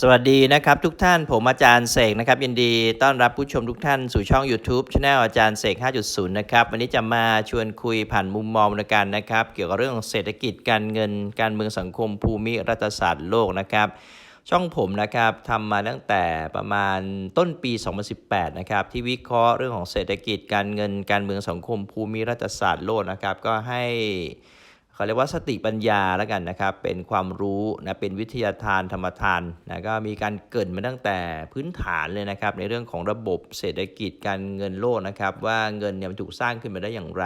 สวัสดีนะครับทุกท่านผมอาจารย์เสกนะครับยินดีต้อนรับผู้ชมทุกท่านสู่ช่อง YouTube c h anel อาจารย์เสก 5.0 นะครับ วันนี้จะมาชวนคุยผ่านมุมมองในการนะครับ เกี่ยวกับเรื่องของเศรษฐกิจการเงิน การเมืองสังคมภูมิรัฐศาสตร์โลกนะครับช่องผมนะครับทำมาตั้งแต่ประมาณต้นปี 2018 นะครับ ที่วิเคราะห์เรื่องของเศรษฐกิจการเงิน การเมืองสังคมภูมิรัฐศาสตร์โลกนะครับ ก็ให้ เขาเรียกว่าสติปัญญาแล้วกันนะครับ เป็นความรู้นะเป็นวิทยาทานธรรมทานนะก็มีการเกิดมาตั้งแต่พื้นฐานเลยนะครับ ในเรื่องของระบบเศรษฐกิจการเงินโลกนะครับ ว่าเงินเนี่ยมันถูกสร้างขึ้นมาได้อย่างไร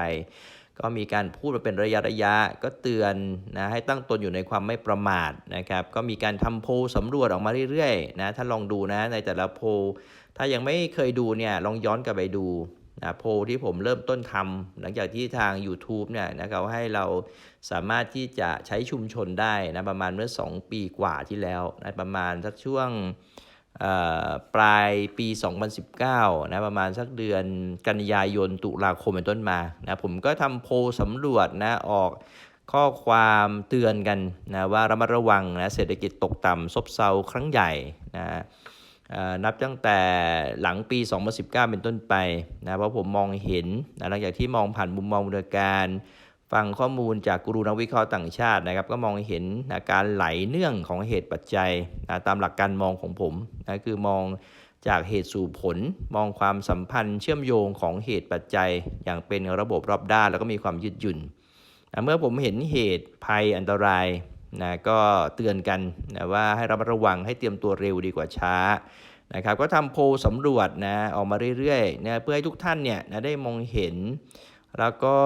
ก็มีการพูดมาเป็นระยะระยะก็เตือนนะให้ตั้งตนอยู่ในความไม่ประมาทนะครับ ก็มีการทำโพลสำรวจออกมาเรื่อยๆนะถ้าลองดูนะในแต่ละโพลถ้ายังไม่เคยดูเนี่ยลองย้อนกลับไปดู นะโพลที่ผมเริ่มต้นทำหลังจากที่ทาง YouTube เนี่ยนะเขาให้เราสามารถที่จะใช้ชุมชนได้นะประมาณเมื่อ 2 ปีกว่าที่แล้วนะประมาณสักช่วงปลายปี 2019 นะประมาณสักเดือนกันยายนตุลาคมเป็นต้นมานะผมก็ทำโพลสำรวจนะออกข้อความเตือนกันนะว่าระมัดระวังนะเศรษฐกิจตกต่ำซบเซาครั้งใหญ่นะ นับตั้งแต่หลังปี 2019 เป็นต้นไปนะเพราะผมมองเห็นนะหลังจากที่มองผ่านมุมมองบริการฟังข้อมูลจากกูรูนักวิเคราะห์ต่างชาตินะครับ ก็มองเห็นนะการไหลเนื่องของเหตุปัจจัยนะตามหลักการมองของผมนะคือมองจากเหตุสู่ผล มองความสัมพันธ์เชื่อมโยงของเหตุปัจจัย อย่างเป็นระบบรอบด้านแล้วก็มีความยืดหยุ่นนะเมื่อผมเห็นเหตุภัยอันตราย นะก็เตือนกันนะว่าให้ระมัดระวังให้เตรียมตัวเร็วดีกว่าช้านะครับก็ทำโพลสำรวจนะออกมาเรื่อยๆนะเพื่อให้ทุกท่านเนี่ยนะได้มองเห็น แล้วก็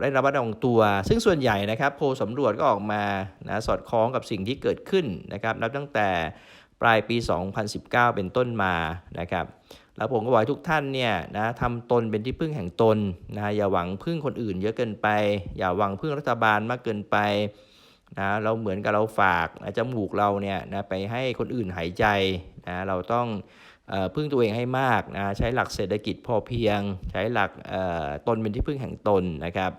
ได้รับระดับตัว ซึ่งส่วนใหญ่นะครับโพลสำรวจก็ออกมานะสอดคล้องกับสิ่งที่เกิดขึ้นนะครับนับตั้งแต่ปลายปี 2019 เป็นต้นมานะครับแล้วผมก็บอกทุกท่านเนี่ยนะทำตนเป็นที่พึ่งแห่งตนนะอย่าหวังพึ่งคนอื่นเยอะเกินไป อย่าหวังพึ่งรัฐบาลมากเกินไป นะเราเหมือนกับเราฝากนะจมูกเราเนี่ยนะไปให้คนอื่นหายใจนะเราต้องพึ่งตัวเองให้มากนะใช้หลักเศรษฐกิจพอเพียง ใช้หลักตนเป็นที่พึ่งแห่งตนนะครับ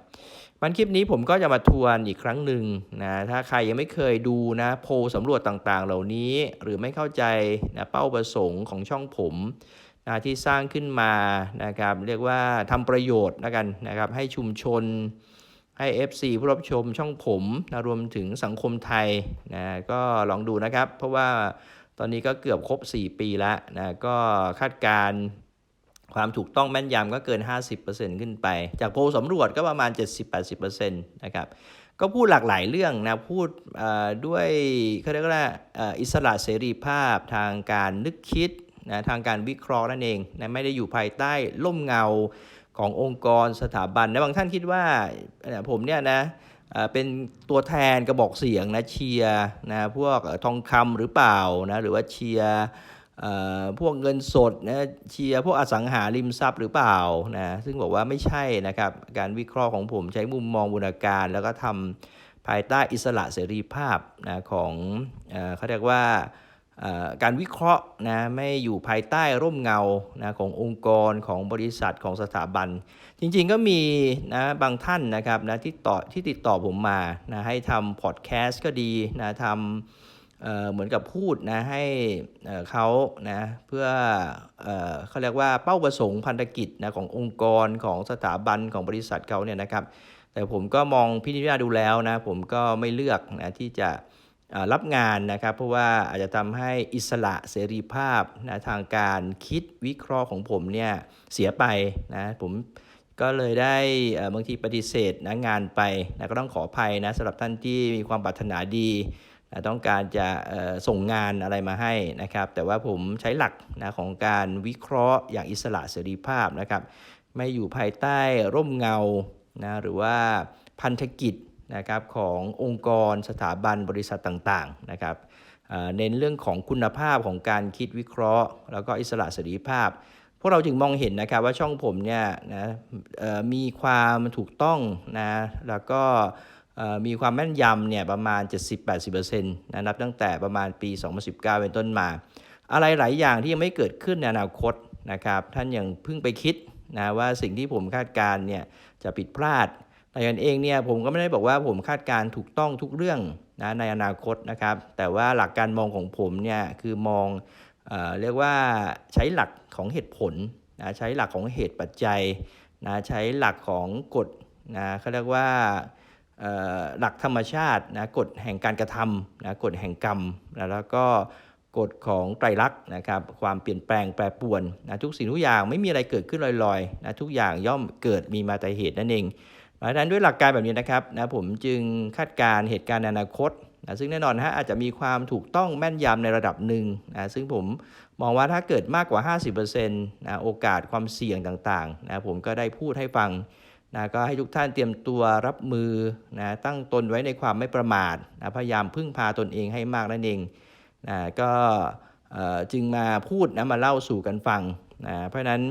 มันคลิปนี้ผมก็จะมาทวนอีกครั้งหนึ่งนะถ้าใครยังไม่เคยดูนะโพสำรวจต่างๆ เหล่านี้ หรือไม่เข้าใจนะเป้าประสงค์ของช่องผมนะที่สร้างขึ้นมานะครับเรียกว่าทำประโยชน์นะกันนะครับให้ชุมชน ให้ FC ผู้รับชมช่องผมนะรวมถึงสังคมไทยนะก็ลองดูนะครับ เพราะว่าตอนนี้ก็เกือบครบ 4 ปีแล้วนะก็คาดการความถูกต้องแม่นยำก็เกิน 50%ขึ้นไป จากโพลสำรวจก็ประมาณ 70-80%นะครับก็พูดหลากหลายเรื่องนะ พูดด้วยเขาเรียกว่าอิสระเสรีภาพทางการนึกคิดนะทางการวิเคราะห์นั่นเองนะไม่ได้อยู่ภายใต้ล่มเงา ขององค์กรสถาบันนะบางท่านคิดว่าผมเนี่ยนะเป็นตัวแทนกระบอกเสียงนะเชียร์นะพวกทองคำหรือเปล่านะหรือว่าเชียร์พวกเงินสดนะเชียร์พวกอสังหาริมทรัพย์หรือเปล่านะซึ่งบอกว่าไม่ใช่นะครับการวิเคราะห์ของผมใช้มุมมองบูรการ แล้วก็ทำภายใต้อิสระเสรีภาพนะของเขาเรียกว่า การวิเคราะห์นะไม่อยู่ภายใต้ร่มเงานะขององค์กรของบริษัทของสถาบัน จริงๆก็มีนะบางท่านนะครับนะที่ต่อที่ติดต่อผมมานะให้ทำพอดแคสต์ก็ดีนะทำเเหมือนกับพูดนะให้เขานะเพื่อเอเขาเรียกว่าเป้าประสงค์พันธกิจนะขององค์กรของสถาบันของบริษัทเขาเนี่ยนะครับ แต่ผมก็มองพิจารณาดูแล้วนะผมก็ไม่เลือกนะที่จะ รับงานนะครับ เพราะว่าอาจจะทำให้อิสระเสรีภาพนะทางการคิดวิเคราะห์ของผมเนี่ยเสียไปนะผมก็เลยได้บางทีปฏิเสธนะงานไปนะก็ต้องขออภัยนะสำหรับท่านที่มีความปรารถนาดีนะต้องการจะส่งงานอะไรมาให้นะครับ แต่ว่าผมใช้หลักนะของการวิเคราะห์อย่างอิสระเสรีภาพนะครับ ไม่อยู่ภายใต้ร่มเงานะหรือว่าพันธกิจ นะครับขององค์กรสถาบันบริษัทต่างๆนะครับเน้นเรื่องของคุณภาพของการคิดวิเคราะห์ แล้วก็อิสระเสรีภาพ พวกเราจึงมองเห็นนะครับว่าช่องผมเนี่ยนะมีความถูกต้องนะแล้วก็มีความแม่นยำเนี่ยประมาณ 70-80%นะนับตั้งแต่ประมาณปี 2019 เป็นต้นมา อะไรหลายอย่างที่ยังไม่เกิดขึ้นในอนาคตนะครับท่านยังเพิ่งไปคิดนะว่าสิ่งที่ผมคาดการเนี่ยจะผิดพลาด กันเองเนี่ยผมก็ไม่ได้บอกว่าผมคาดการถูกต้องทุกเรื่องนะในอนาคตนะครับ แต่ว่าหลักการมองของผมเนี่ยคือมองเอเรียกว่าใช้หลักของเหตุผลนะใช้หลักของเหตุปัจจัยนะใช้หลักของกฎนะเขาเรียกว่าหลักธรรมชาตินะกฎแห่งการกระทำนะกฎแห่งกรรมนะแล้วก็กฎของไตรลักษณ์นะครับความเปลี่ยนแปลงแปรปรวนนะทุกสิ่งทุกอย่างไม่มีอะไรเกิดขึ้นลอยๆนะทุกอย่างย่อมเกิดมีมาแต่เหตุนั่นเอง เพราะฉะนั้นด้วยหลักการแบบนี้นะครับนะผมจึงคาดการณ์เหตุการณ์ในอนาคตนะซึ่งแน่นอนฮะอาจจะมีความถูกต้องแม่นยำในระดับหนึ่งนะซึ่งผมมองว่าถ้าเกิดมากกว่า 50%นะโอกาสความเสี่ยงต่างๆนะผมก็ได้พูดให้ฟังนะก็ให้ทุกท่านเตรียมตัวรับมือนะตั้งตนไว้ในความไม่ประมาทนะพยายามพึ่งพาตนเองให้มากนั่นเองนะก็จึงมาพูดนะมาเล่าสู่กันฟังนะเพราะฉะนั้น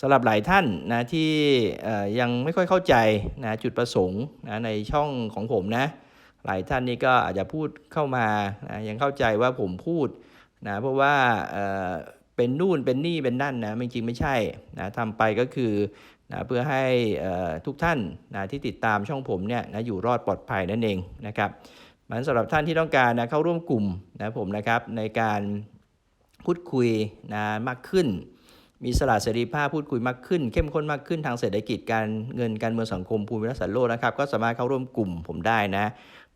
สำหรับหลายท่านนะที่ยังไม่ค่อยเข้าใจนะจุดประสงค์นะในช่องของผมนะหลายท่านนี่ก็อาจจะพูดเข้ามานะยังเข้าใจว่าผมพูดนะเพราะว่าเออเป็นนู่นเป็นนี่เป็นนั่นนะจริงๆไม่ใช่นะทำไปก็คือนะเพื่อให้ทุกท่านนะที่ติดตามช่องผมเนี่ยนะอยู่รอดปลอดภัยนั่นเองนะครับมันสำหรับท่านที่ต้องการนะเข้าร่วมกลุ่มนะผมนะครับในการพูดคุยนะมากขึ้น มีสละเสรีภาพพูดคุยมากขึ้น เข้มข้นมากขึ้นทางเศรษฐกิจการเงินการเมืองสังคมภูมิรัฐศาสตร์โลกนะครับ ก็สามารถเข้าร่วมกลุ่มผมได้นะ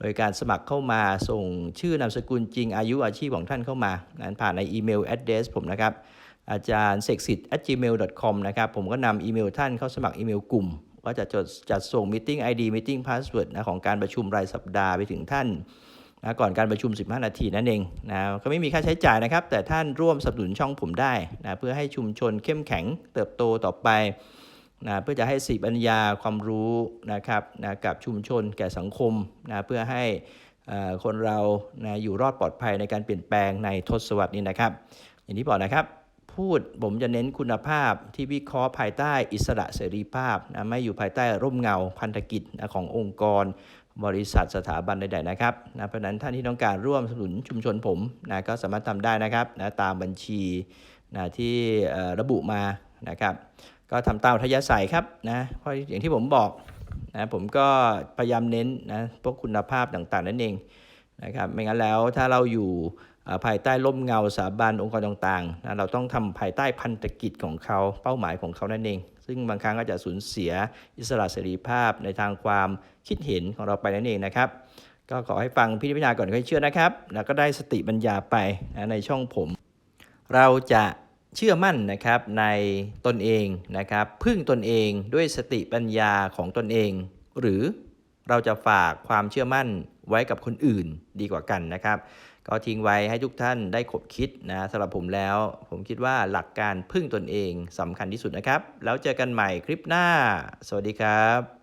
โดยการสมัครเข้ามาส่งชื่อนามสกุลจริงอายุอาชีพของท่านเข้ามานั้นผ่านในอีเมล address ผมนะครับ อาจารย์เสกสิทธิ์ gmail com นะครับ ผมก็นำอีเมลท่านเข้าสมัครอีเมลกลุ่มก็จะจดจัดส่ง meeting ID meeting password นะของการประชุมรายสัปดาห์ไปถึงท่าน นะก่อนการประชุม 15 นาทีนั่นเองนะก็ไม่มีค่าใช้จ่ายนะครับ แต่ท่านร่วมสนับสนุนช่องผมได้นะเพื่อให้ชุมชนเข้มแข็งเติบโตต่อไปนะเพื่อจะให้สีปัญญาความรู้นะครับนะกับชุมชนแก่สังคมนะเพื่อให้คนเรานะอยู่รอดปลอดภัยในการเปลี่ยนแปลงในทศวรรษนี้นะครับ อย่างที่บอกนะครับ พูดผมจะเน้นคุณภาพที่วิเคราะห์ภายใต้อิสระเสรีภาพนะไม่อยู่ภายใต้ร่มเงาพันธกิจนะขององค์กร บริษัทสถาบันใดๆนะครับนะเพราะนั้นท่านที่ต้องการร่วมสนับสนุนชุมชนผมนะก็สามารถทำได้นะครับนะตามบัญชีนะที่ระบุมานะครับก็ทำตามอัธยาศัยครับนะเพราะอย่างที่ผมบอกนะผมก็พยายามเน้นนะพวกคุณภาพต่างๆนั่นเองนะครับไม่งั้นแล้วถ้าเราอยู่ภายใต้ร่มเงาสถาบันองค์กรต่างๆนะเราต้องทำภายใต้พันธกิจของเขาเป้าหมายของเขานั่นเองซึ่งบางครั้งก็จะสูญเสียอิสระเสรีภาพในทางความคิดเห็นของเราไปนั่นเองนะครับ ก็ขอให้ฟังพิจารณาก่อนค่อยเชื่อนะครับ แล้วก็ได้สติปัญญาไปนะในช่องผม เราจะเชื่อมั่นนะครับในตนเองนะครับ พึ่งตนเองด้วยสติปัญญาของตนเอง หรือเราจะฝากความเชื่อมั่นไว้กับคนอื่นดีกว่ากันนะครับ ก็ทิ้งไว้ให้ทุกท่านได้ขบคิดนะสำหรับผมแล้ว ผมคิดว่าหลักการพึ่งตนเองสำคัญที่สุดนะครับ แล้วเจอกันใหม่คลิปหน้า สวัสดีครับ